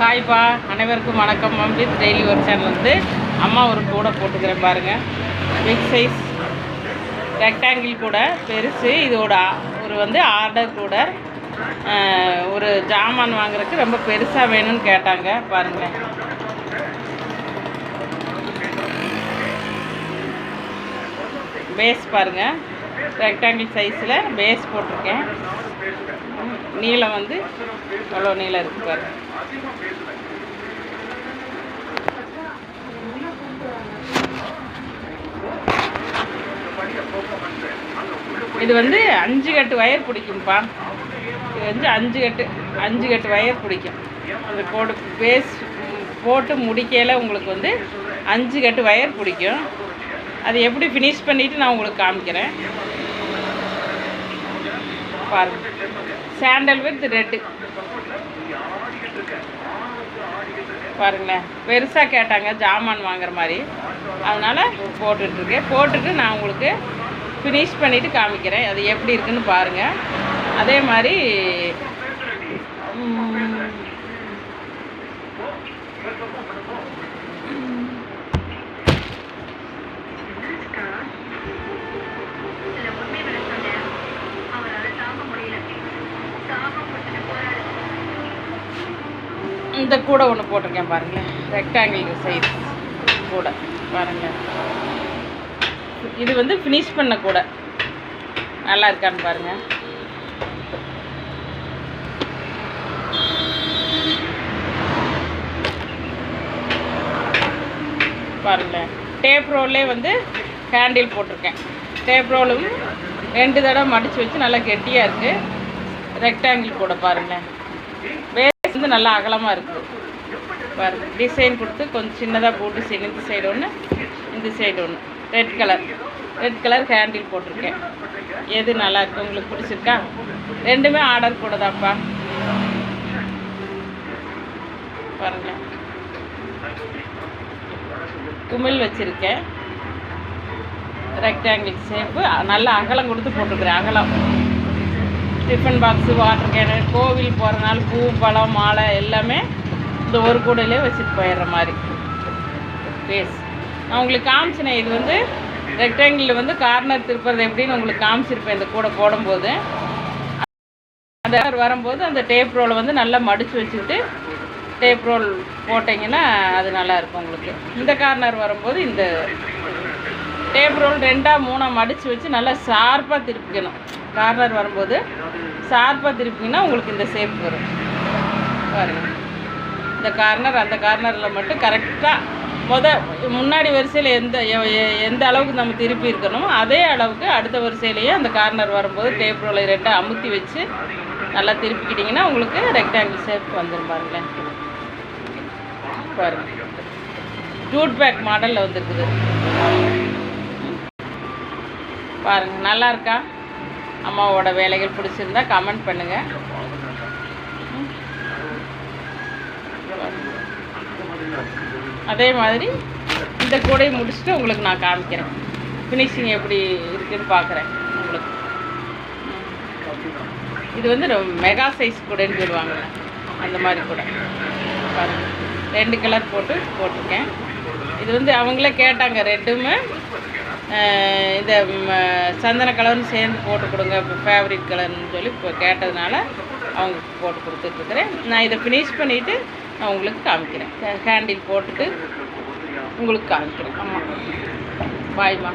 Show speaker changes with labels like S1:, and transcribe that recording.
S1: ஹாய்ப்பா. அனைவருக்கும் வணக்கம். Amrit daily work channel வந்து அம்மா ஒரு கூடை போட்டுக்கிறேன் பாருங்கள் பிக் சைஸ் ரெக்டாங்கிள் கூட பெருசு. இதோட ஒரு வந்து ஆர்டர் கூட. ஒரு ஜாமான் வாங்குறதுக்கு ரொம்ப பெருசாக வேணும்னு கேட்டாங்க. பாருங்கள் பேஸ் பாருங்கள் ரெக்டாங்கிள் சைஸில் பேஸ் போட்டிருக்கேன். நீளம் வந்து எவ்வளோ நீளம் இருக்குது பாருங்கள் இது வந்து அஞ்சு கட்டு வயர் பிடிக்கும்ப்பா. இது வந்து அஞ்சு கட்டு அஞ்சு கட்டு வயர் பிடிக்கும். அந்த கோடு பேஸ் போட்டு முடிக்கையில் உங்களுக்கு வந்து அஞ்சு கட்டு வயர் பிடிக்கும். அது எப்படி ஃபினிஷ் பண்ணிவிட்டு நான் உங்களுக்கு காமிக்கிறேன். பாருங்கள் சாண்டல் வித் ரெட்டு பாருங்களேன். பெருசாக கேட்டாங்க ஜாமான் வாங்குற மாதிரி. அதனால் போட்டுட்ருக்கேன். போட்டுட்டு நான் உங்களுக்கு ஃபினிஷ் பண்ணிவிட்டு காமிக்கிறேன். அது எப்படி இருக்குன்னு பாருங்கள் அதே மாதிரி இந்த கூடை ஒன்று போட்டிருக்கேன் பாருங்களேன். ரெக்டாங்கிள் சைஸ் கூடை. பாருங்கள் இது வந்து ஃபினிஷ் பண்ண கூடை. நல்லா இருக்கான்னு பாருங்கள் பாருங்களேன். டேப் ரோல்லே வந்து ஹேண்டில் போட்டிருக்கேன். டேப் ரோலும் ரெண்டு தடவை மடித்து வச்சு நல்லா கெட்டியாக இருக்குது ரெக்டாங்கிள் கூட பாருங்களேன். வே வந்து நல்லா அகலமாக இருக்குது பாருங்க டிசைன் கொடுத்து கொஞ்சம் சின்னதாக போட்டு டிசைன் இந்த சைடு ஒன்று இந்த சைடு ஒன்று red colour red colour handle போட்டிருக்கேன். எது நல்லா இருக்கு உங்களுக்கு பிடிச்சிருக்கா? ரெண்டுமே ஆர்டர் போடுதாப்பா பாருங்கள் குமிழ் வச்சுருக்கேன். ரெக்டாங்கிள் ஷேப்பு நல்லா அகலம் கொடுத்து போட்டிருக்கிறேன் அகலம். டிஃபன் பாக்ஸு வாட்டர் கேனு கோவில் போகிறனால பூ பழம் மாலை எல்லாமே இந்த ஒரு கூடையிலே வச்சுட்டு போயிடுற மாதிரி. பேஸ் நான் உங்களுக்கு காமிச்சினேன் இது வந்து ரெக்டாங்கிளில் வந்து கார்னர் திருப்புறது எப்படின்னு உங்களுக்கு காமிச்சிருப்பேன் இந்த கூடை போடும்போது. அந்த வரும்போது அந்த டேப் ரோலை வந்து நல்லா மடித்து வச்சுக்கிட்டு டேப் ரோல் போட்டிங்கன்னா அது நல்லாயிருக்கும் உங்களுக்கு. இந்த கார்னர் வரும்போது இந்த டேப் ரோல் ரெண்டாக மூணாக மடித்து வச்சு நல்லா ஷார்ப்பாக திருப்பிக்கணும். கார்னர் வரும்போது ஷார்ப்பாக திருப்பிங்கன்னா உங்களுக்கு இந்த ஷேப் வரும். பாருங்கள் இந்த கார்னர் அந்த கார்னரில் மட்டும் கரெக்டாக முத முன்னாடி வரிசையில் எந்த எ- எ- எந்த அளவுக்கு நம்ம திருப்பி இருக்கணுமோ அதே அளவுக்கு அடுத்த வரிசையிலேயே அந்த கார்னர் வரும்போது டேப் ரோலை ரெண்டாக அமுத்தி வச்சு நல்லா திருப்பிக்கிட்டிங்கன்னா உங்களுக்கு ரெக்டாங்கிள் ஷேப் வந்துடும் பாருங்களேன். பாருங்கள் ஜூட் பேக் மாடலில் வந்துருக்குது. பாருங்கள் நல்லா இருக்கா? அம்மாவோட வேலைகள் பிடிச்சிருந்தா கமெண்ட் பண்ணுங்கள் அதே மாதிரி இந்த கூடையை முடிச்சுட்டு உங்களுக்கு நான் காமிக்கிறேன். ஃபினிஷிங் எப்படி இருக்குன்னு பார்க்குறேன் உங்களுக்கு. இது வந்து ரொம்ப மெகா சைஸ் கூடைன்னு சொல்லுவாங்க. அந்த மாதிரி கூட. பாருங்க. ரெண்டு கலர் போட்டு போட்டிருக்கேன். இது வந்து அவங்களே கேட்டாங்க ரெட்டுமே இந்த சந்தன கலர்னு சேர்ந்து போட்டு கொடுங்க. ஃபேவரிட் கலர்னு சொல்லி இப்போ கேட்டதுனால அவங்க போட்டு கொடுத்துட்ருக்குறேன். நான் இதை ஃபினிஷ் பண்ணிவிட்டு நான் உங்களுக்கு காமிக்கிறேன். ஹேண்டில் போட்டுட்டு உங்களுக்கு காமிக்கிறேன். ஆமாம் பாய்மா